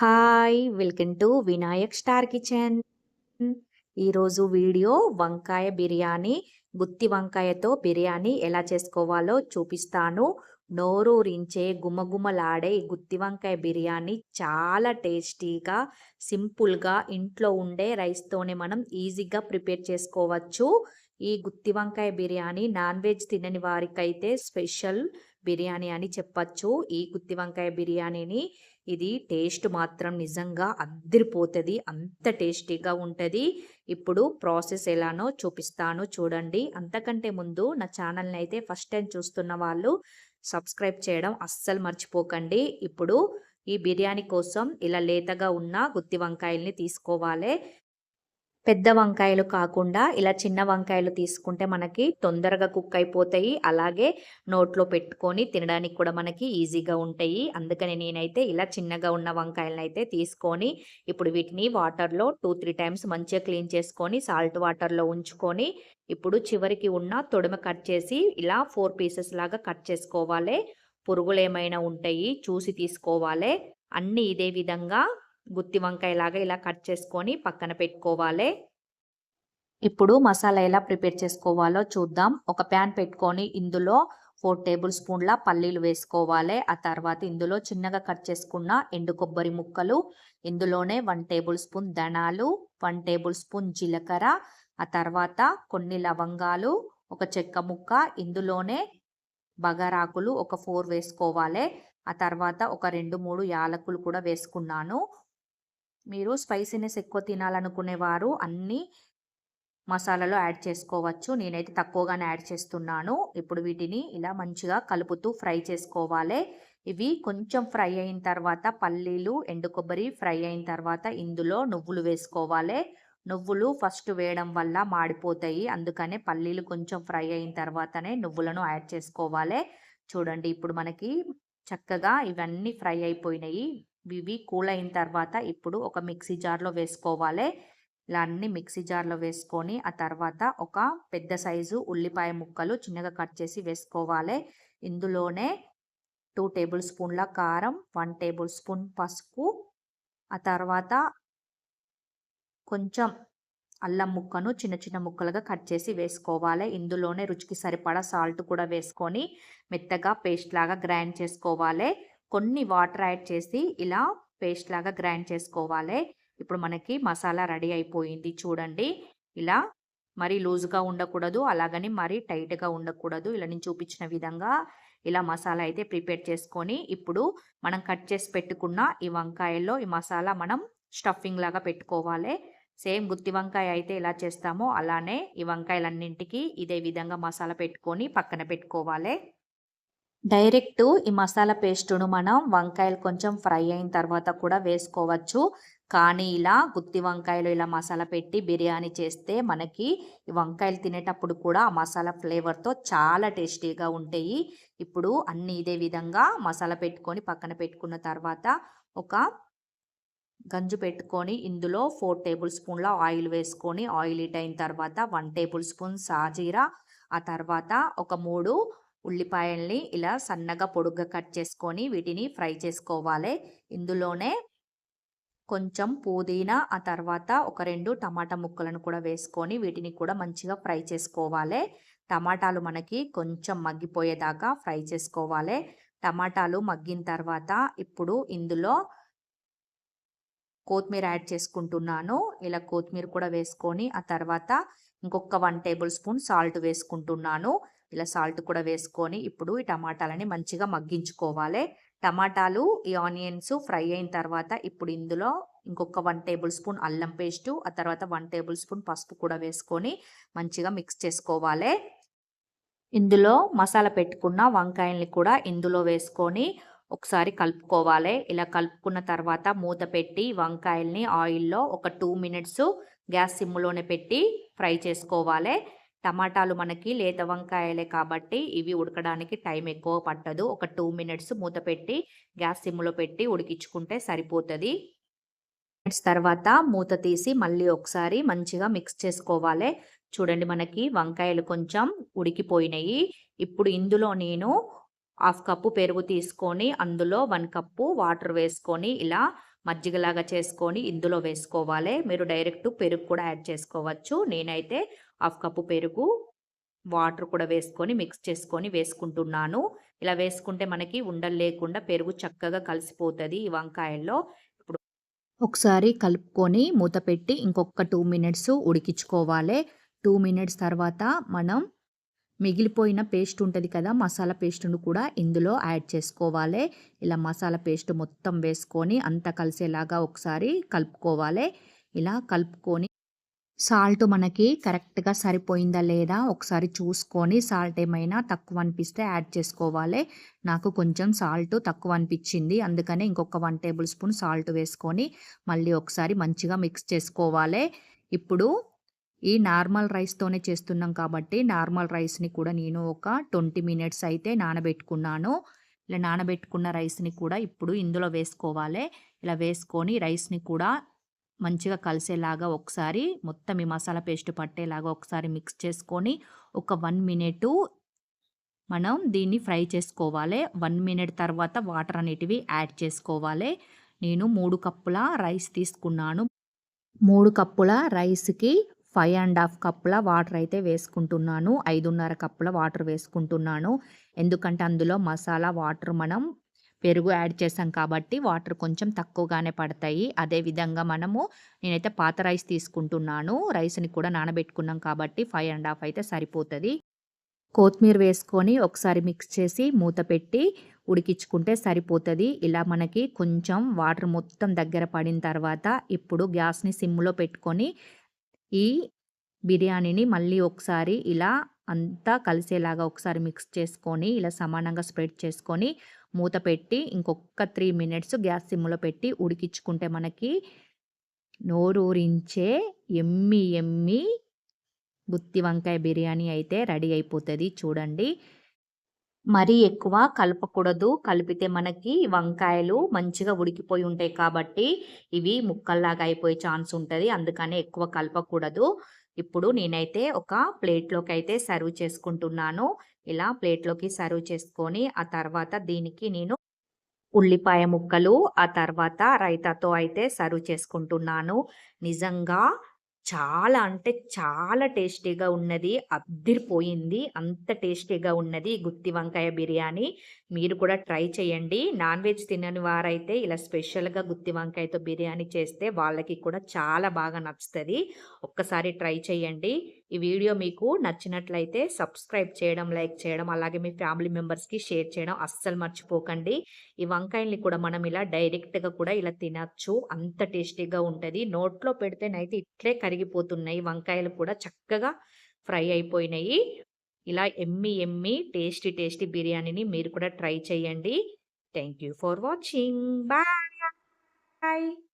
Hi welcome to Vinayak star kitchen. ఈరోజు video వంకాయ బిర్యానీ గుత్తి వంకాయతో బిర్యానీ ఎలా చేసుకోవాలో చూపిస్తాను. నోరూరించే గుమగుమలాడే ఈ గుత్తి వంకాయ బిర్యానీ చాలా టేస్టీగా సింపుల్గా ఇంట్లో ఉండే రైస్తోనే మనం ఈజీగా ప్రిపేర్ చేసుకోవచ్చు. ఈ గుత్తి వంకాయ బిర్యానీ నాన్ వెజ్ తినని వారికైతే స్పెషల్ బిర్యానీ అని చెప్పచ్చు. ఈ గుత్తి వంకాయ బిర్యానీని ఇది టేస్ట్ మాత్రం నిజంగా అద్దరిపోతుంది అంత టేస్టీగా ఉంటుంది. ఇప్పుడు ప్రాసెస్ ఎలానో చూపిస్తాను చూడండి. అంతకంటే ముందు నా ఛానల్ని అయితే ఫస్ట్ టైం చూస్తున్న వాళ్ళు సబ్స్క్రైబ్ చేయడం అస్సలు మర్చిపోకండి. ఇప్పుడు ఈ బిర్యానీ కోసం ఇలా లేతగా ఉన్న గుత్తి వంకాయల్ని తీసుకోవాలి. పెద్ద వంకాయలు కాకుండా ఇలా చిన్న వంకాయలు తీసుకుంటే మనకి తొందరగా కుక్ అయిపోతాయి. అలాగే నోట్లో పెట్టుకొని తినడానికి కూడా మనకి ఈజీగా ఉంటాయి. అందుకని నేనైతే ఇలా చిన్నగా ఉన్న వంకాయలను అయితే తీసుకొని ఇప్పుడు వీటిని వాటర్లో టూ త్రీ టైమ్స్ మంచిగా క్లీన్ చేసుకొని సాల్ట్ వాటర్లో ఉంచుకొని ఇప్పుడు చివరికి ఉన్న తొడమ కట్ చేసి ఇలా ఫోర్ పీసెస్ లాగా కట్ చేసుకోవాలి. పురుగులు ఏమైనా ఉంటాయి చూసి తీసుకోవాలి. అన్నీ ఇదే విధంగా గుత్తి వంకాయలాగా ఇలా కట్ చేసుకొని పక్కన పెట్టుకోవాలి. ఇప్పుడు మసాలా ఎలా ప్రిపేర్ చేసుకోవాలో చూద్దాం. ఒక ప్యాన్ పెట్టుకొని ఇందులో ఫోర్ టేబుల్ స్పూన్ల పల్లీలు వేసుకోవాలి. ఆ తర్వాత ఇందులో చిన్నగా కట్ చేసుకున్న ఎండు కొబ్బరి ముక్కలు ఇందులోనే వన్ టేబుల్ స్పూన్ ధనాలు వన్ టేబుల్ స్పూన్ జీలకర్ర ఆ తర్వాత కొన్ని లవంగాలు ఒక చెక్క ముక్క ఇందులోనే బగారాకులు ఒక ఫోర్ వేసుకోవాలి. ఆ తర్వాత ఒక రెండు మూడు యాలకులు కూడా వేసుకున్నాను. మీరు స్పైసీనెస్ ఎక్కువ తినాలనుకునేవారు అన్ని మసాలాలో యాడ్ చేసుకోవచ్చు. నేనైతే తక్కువగానే యాడ్ చేస్తున్నాను. ఇప్పుడు వీటిని ఇలా మంచిగా కలుపుతూ ఫ్రై చేసుకోవాలి. ఇవి కొంచెం ఫ్రై అయిన తర్వాత పల్లీలు ఎండు కొబ్బరి ఫ్రై అయిన తర్వాత ఇందులో నువ్వులు వేసుకోవాలి. నువ్వులు ఫస్ట్ వేయడం వల్ల మాడిపోతాయి. అందుకనే పల్లీలు కొంచెం ఫ్రై అయిన తర్వాతనే నువ్వులను యాడ్ చేసుకోవాలి. చూడండి ఇప్పుడు మనకి చక్కగా ఇవన్నీ ఫ్రై అయిపోయినాయి. ఇవి కూల్ అయిన తర్వాత ఇప్పుడు ఒక మిక్సీ జార్లో వేసుకోవాలి. ఇలా అన్ని మిక్సీ జార్లో వేసుకొని ఆ తర్వాత ఒక పెద్ద సైజు ఉల్లిపాయ ముక్కలు చిన్నగా కట్ చేసి వేసుకోవాలి. ఇందులోనే టూ టేబుల్ స్పూన్ల కారం వన్ టేబుల్ స్పూన్ పసుపు ఆ తర్వాత కొంచెం అల్లం ముక్కను చిన్న చిన్న ముక్కలుగా కట్ చేసి వేసుకోవాలి. ఇందులోనే రుచికి సరిపడా సాల్ట్ కూడా వేసుకొని మెత్తగా పేస్ట్ లాగా గ్రైండ్ చేసుకోవాలి. కొన్ని వాటర్ యాడ్ చేసి ఇలా పేస్ట్ లాగా గ్రైండ్ చేసుకోవాలి. ఇప్పుడు మనకి మసాలా రెడీ అయిపోయింది చూడండి. ఇలా మరీ లూజ్గా ఉండకూడదు అలాగని మరీ టైట్గా ఉండకూడదు. ఇలా నేను చూపించిన విధంగా ఇలా మసాలా అయితే ప్రిపేర్ చేసుకొని ఇప్పుడు మనం కట్ చేసి పెట్టుకున్న ఈ వంకాయల్లో ఈ మసాలా మనం స్టఫింగ్ లాగా పెట్టుకోవాలి. సేమ్ గుత్తి వంకాయ అయితే ఎలా చేస్తామో అలానే ఈ వంకాయలన్నింటికి ఇదే విధంగా మసాలా పెట్టుకొని పక్కన పెట్టుకోవాలి. డైరెక్ట్ ఈ మసాలా పేస్టును మనం వంకాయలు కొంచెం ఫ్రై అయిన తర్వాత కూడా వేసుకోవచ్చు. కానీ ఇలా గుత్తి వంకాయలు ఇలా మసాలా పెట్టి బిర్యానీ చేస్తే మనకి వంకాయలు తినేటప్పుడు కూడా ఆ మసాలా ఫ్లేవర్తో చాలా టేస్టీగా ఉంటాయి. ఇప్పుడు అన్ని ఇదే విధంగా మసాలా పెట్టుకొని పక్కన పెట్టుకున్న తర్వాత ఒక గంజు పెట్టుకొని ఇందులో ఫోర్ టేబుల్ స్పూన్ల ఆయిల్ వేసుకొని ఆయిల్ హీట్ అయిన తర్వాత వన్ టేబుల్ స్పూన్ సాజీరా ఆ తర్వాత ఒక మూడు ఉల్లిపాయల్ని ఇలా సన్నగా పొడుగ్గా కట్ చేసుకొని వీటిని ఫ్రై చేసుకోవాలి. ఇందులోనే కొంచెం పుదీనా ఆ తర్వాత ఒక రెండు టమాటా ముక్కలను కూడా వేసుకొని వీటిని కూడా మంచిగా ఫ్రై చేసుకోవాలి. టమాటాలు మనకి కొంచెం మగ్గిపోయేదాకా ఫ్రై చేసుకోవాలి. టమాటాలు మగ్గిన తర్వాత ఇప్పుడు ఇందులో కొత్తిమీర యాడ్ చేసుకుంటున్నాను. ఇలా కొత్తిమీర కూడా వేసుకొని ఆ తర్వాత ఇంకొక వన్ టేబుల్ స్పూన్ సాల్ట్ వేసుకుంటున్నాను. ఇలా సాల్ట్ కూడా వేసుకొని ఇప్పుడు ఈ టమాటాలని మంచిగా మగ్గించుకోవాలి. టమాటాలు ఈ ఆనియన్స్ ఫ్రై అయిన తర్వాత ఇప్పుడు ఇందులో ఇంకొక వన్ టేబుల్ స్పూన్ అల్లం పేస్టు ఆ తర్వాత వన్ టేబుల్ స్పూన్ పసుపు కూడా వేసుకొని మంచిగా మిక్స్ చేసుకోవాలి. ఇందులో మసాలా పెట్టుకున్న వంకాయల్ని కూడా ఇందులో వేసుకొని ఒకసారి కలుపుకోవాలి. ఇలా కలుపుకున్న తర్వాత మూత పెట్టి వంకాయల్ని ఆయిల్లో ఒక టూ మినిట్స్ గ్యాస్ సిమ్లోనే పెట్టి ఫ్రై చేసుకోవాలి. టమాటాలు మనకి లేత వంకాయలే కాబట్టి ఇవి ఉడకడానికి టైం ఎక్కువ పట్టదు. ఒక టూ మినిట్స్ మూత పెట్టి గ్యాస్ సిమ్లో పెట్టి ఉడికించుకుంటే సరిపోతుంది. మినిట్స్ తర్వాత మూత తీసి మళ్ళీ ఒకసారి మంచిగా మిక్స్ చేసుకోవాలి. చూడండి మనకి వంకాయలు కొంచెం ఉడికిపోయినాయి. ఇప్పుడు ఇందులో నేను హాఫ్ కప్పు పెరుగు తీసుకొని అందులో వన్ కప్పు వాటర్ వేసుకొని ఇలా మజ్జిగలాగా చేసుకొని ఇందులో వేసుకోవాలి. మీరు డైరెక్ట్ పెరుగు కూడా యాడ్ చేసుకోవచ్చు. నేనైతే హాఫ్ కప్పు పెరుగు వాటర్ కూడా వేసుకొని మిక్స్ చేసుకొని వేసుకుంటున్నాను. ఇలా వేసుకుంటే మనకి ఉండలు లేకుండా పెరుగు చక్కగా కలిసిపోతుంది ఈ వంకాయల్లో. ఇప్పుడు ఒకసారి కలుపుకొని మూత పెట్టి ఇంకొక టూ మినిట్స్ ఉడికించుకోవాలి. టూ మినిట్స్ తర్వాత మనం మిగిలిపోయిన పేస్ట్ ఉంటుంది కదా మసాలా పేస్ట్ను కూడా ఇందులో యాడ్ చేసుకోవాలి. ఇలా మసాలా పేస్ట్ మొత్తం వేసుకొని అంతా కలిసేలాగా ఒకసారి కలుపుకోవాలి. ఇలా కలుపుకొని సాల్ట్ మనకి కరెక్ట్గా సరిపోయిందా లేదా ఒకసారి చూసుకొని సాల్ట్ ఏమైనా తక్కువ అనిపిస్తే యాడ్ చేసుకోవాలి. నాకు కొంచెం సాల్ట్ తక్కువ అనిపించింది అందుకనే ఇంకొక వన్ టేబుల్ స్పూన్ సాల్ట్ వేసుకొని మళ్ళీ ఒకసారి మంచిగా మిక్స్ చేసుకోవాలి. ఇప్పుడు ఈ నార్మల్ రైస్తోనే చేస్తున్నాం కాబట్టి నార్మల్ రైస్ని కూడా నేను ఒక ట్వంటీ మినిట్స్ అయితే నానబెట్టుకున్నాను. ఇలా నానబెట్టుకున్న రైస్ని కూడా ఇప్పుడు ఇందులో వేసుకోవాలి. ఇలా వేసుకొని రైస్ని కూడా మంచిగా కలిసేలాగా ఒకసారి మొత్తం ఈ మసాలా పేస్ట్ పట్టేలాగా ఒకసారి మిక్స్ చేసుకొని ఒక వన్ మినిట్ మనం దీన్ని ఫ్రై చేసుకోవాలి. వన్ మినిట్ తర్వాత వాటర్ అనేటివి యాడ్ చేసుకోవాలి. నేను మూడు కప్పుల రైస్ తీసుకున్నాను. మూడు కప్పుల రైస్కి ఫైవ్ అండ్ హాఫ్ కప్పుల వాటర్ అయితే వేసుకుంటున్నాను. ఐదున్నర కప్పుల వాటర్ వేసుకుంటున్నాను. ఎందుకంటే అందులో మసాలా వాటర్ మనం పెరుగు యాడ్ చేసాం కాబట్టి వాటర్ కొంచెం తక్కువగానే పడతాయి. అదేవిధంగా మనము నేనైతే పాత రైస్ తీసుకుంటున్నాను. రైస్ని కూడా నానబెట్టుకున్నాం కాబట్టి ఫైవ్ అండ్ హాఫ్ అయితే సరిపోతుంది. కొత్తిమీర వేసుకొని ఒకసారి మిక్స్ చేసి మూత పెట్టి ఉడికించుకుంటే సరిపోతుంది. ఇలా మనకి కొంచెం వాటర్ మొత్తం దగ్గర పడిన తర్వాత ఇప్పుడు గ్యాస్ని సిమ్లో పెట్టుకొని ఈ బిర్యానీని మళ్ళీ ఒకసారి ఇలా అంతా కలిసేలాగా ఒకసారి మిక్స్ చేసుకొని ఇలా సమానంగా స్ప్రెడ్ చేసుకొని మూత పెట్టి ఇంకొక త్రీ మినిట్స్ గ్యాస్ సిమ్లో పెట్టి ఉడికించుకుంటే మనకి నోరూరించే ఎమ్మి ఎమ్మి గుత్తి వంకాయ బిర్యానీ అయితే రెడీ అయిపోతుంది. చూడండి. మరీ ఎక్కువ కలపకూడదు. కలిపితే మనకి వంకాయలు మంచిగా ఉడికిపోయి ఉంటాయి కాబట్టి ఇవి ముక్కల్లాగా అయిపోయే ఛాన్స్ ఉంటుంది. అందుకనే ఎక్కువ కలపకూడదు. ఇప్పుడు నేనైతే ఒక ప్లేట్లోకి అయితే సర్వ్ చేసుకుంటున్నాను. ఇలా ప్లేట్లోకి సర్వ్ చేసుకొని ఆ తర్వాత దీనికి నేను ఉల్లిపాయ ముక్కలు ఆ తర్వాత రైతాతో అయితే సర్వ్ చేసుకుంటున్నాను. నిజంగా చాలా అంటే చాలా టేస్టీగా ఉన్నది అద్దిరిపోయింది అంత టేస్టీగా ఉన్నది గుత్తి వంకాయ బిర్యానీ. మీరు కూడా ట్రై చేయండి. నాన్ వెజ్ తినని వారైతే ఇలా స్పెషల్గా గుత్తి వంకాయతో బిర్యానీ చేస్తే వాళ్ళకి కూడా చాలా బాగా నచ్చుతుంది. ఒక్కసారి ట్రై చేయండి. ఈ వీడియో మీకు నచ్చినట్లయితే సబ్స్క్రైబ్ చేయడం లైక్ చేయడం అలాగే మీ ఫ్యామిలీ మెంబర్స్కి షేర్ చేయడం అస్సలు మర్చిపోకండి. ఈ వంకాయల్ని కూడా మనం ఇలా డైరెక్ట్గా కూడా ఇలా తినచ్చు. అంత టేస్టీగా ఉంటుంది. నోట్లో పెడితేనైతే ఇట్లే కరిగిపోతున్నాయి. వంకాయలు కూడా చక్కగా ఫ్రై అయిపోయినాయి. ఇలా ఎమ్మి ఎమ్మి టేస్టీ టేస్టీ బిర్యానీని మీరు కూడా ట్రై చేయండి. Thank you for watching. Bye.